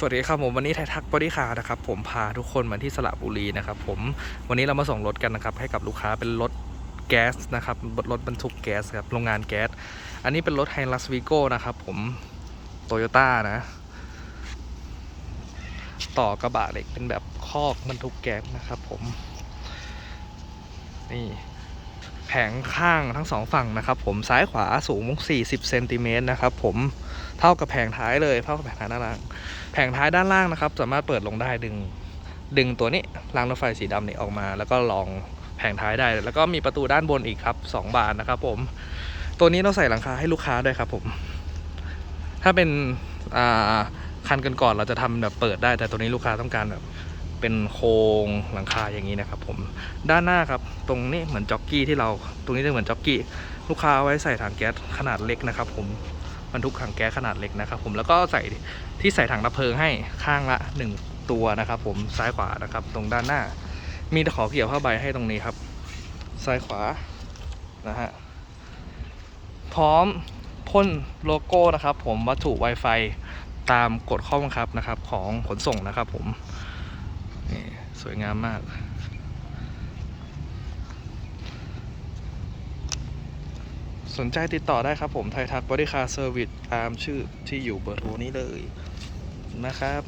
สวัสดีครับผมวันนี้ไทยทักบริคาร์นะครับผมพาทุกคนมาที่สระบุรีนะครับผมวันนี้เรามาส่งรถกันนะครับให้กับลูกค้าเป็นรถแก๊สนะครับรถบรรทุกแก๊สครับโรงงานแก๊ส อันนี้เป็นรถไฮลัสวีโก้นะครับผมโตโยต้านะ ต่อกระบะเหล็กเป็นแบบคอกบรรทุกแก๊สนะครับผมนี่แผงข้างทั้งสองฝั่งนะครับผมซ้ายขวาสูง 40 เซนติเมตรนะครับผมเท่ากับแผงท้ายเลยเท่ากับแผงท้ายด้านล่าง แผงท้ายด้านล่างนะครับ สามารถเปิดลงได้ดึงดึงตัวนี้รางรถไฟสีดำนี่ออกมา แล้วก็ลองแผงท้ายได้ แล้วก็มีประตูด้านบนอีกครับสองบานนะครับผม ตัวนี้เราใส่หลังคาให้ลูกค้าด้วยครับผม ถ้าเป็นคันกันก่อนเราจะทำแบบเปิดได้ แต่ตัวนี้ลูกค้าต้องการแบบเป็นโครงหลังคาอย่างนี้นะครับผมด้านหน้าครับ ตรงนี้เหมือนจ็อกกี้ที่เรา ตรงนี้จะเหมือนจ็อกกี้ ลูกค้าเอาไว้ใส่ถังแก๊สขนาดเล็กนะครับผม บรรทุกถังแก๊สขนาดเล็กนะครับผมแล้วก็ใส่ที่ใส่ถังดับเพลิงให้ข้างละ 1 ตัวนะครับผมซ้ายขวานะครับ ตรงด้านหน้า มีตะขอเกี่ยวผ้าใบให้ตรงนี้ครับ ซ้ายขวานะฮะพร้อมพ่นโลโก้นะครับ ผมวัตถุ Wi-Fi ตามกฎข้อบังคับนะครับของขนส่งนะครับผมนี่สวยงามมาก สนใจติดต่อได้ครับผมไทยทักบริการเซอร์วิสตามชื่อที่อยู่เบอร์โทรนี้เลยนะครับ